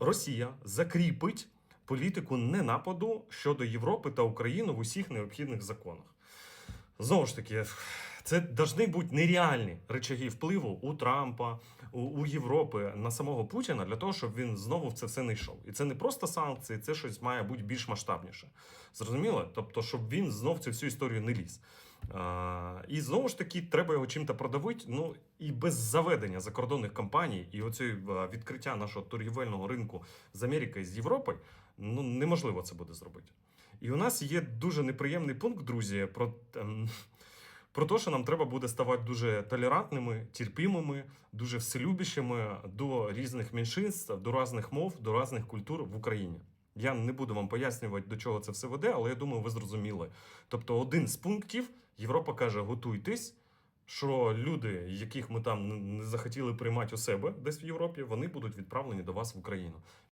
Росія закріпить політику ненападу щодо Європи та України в усіх необхідних законах. Знову ж таки, це повинні бути нереальні речаги впливу у Трампа, у, у Європи на самого Путіна для того, щоб він знову в це все не йшов. І це не просто санкції, це щось має бути більш масштабніше. Зрозуміло? Тобто, щоб він знов цю всю історію не ліз. І знову ж таки, треба його чим-то продавити. Ну і без заведення закордонних компаній і оцього відкриття нашого торгівельного ринку з Америкою і з Європою, ну неможливо це буде зробити. І у нас є дуже неприємний пункт, друзі, про. ем, про те, що нам треба буде ставати дуже толерантними, терпімими, дуже вселюбіщими до різних меншинств, до різних мов, до різних культур в Україні. Я не буду вам пояснювати, до чого це все веде, але я думаю, ви зрозуміли. Тобто, один з пунктів Європа каже: готуйтесь, що люди, яких ми там не захотіли приймати у себе десь в Європі, вони будуть відправлені до вас в Україну.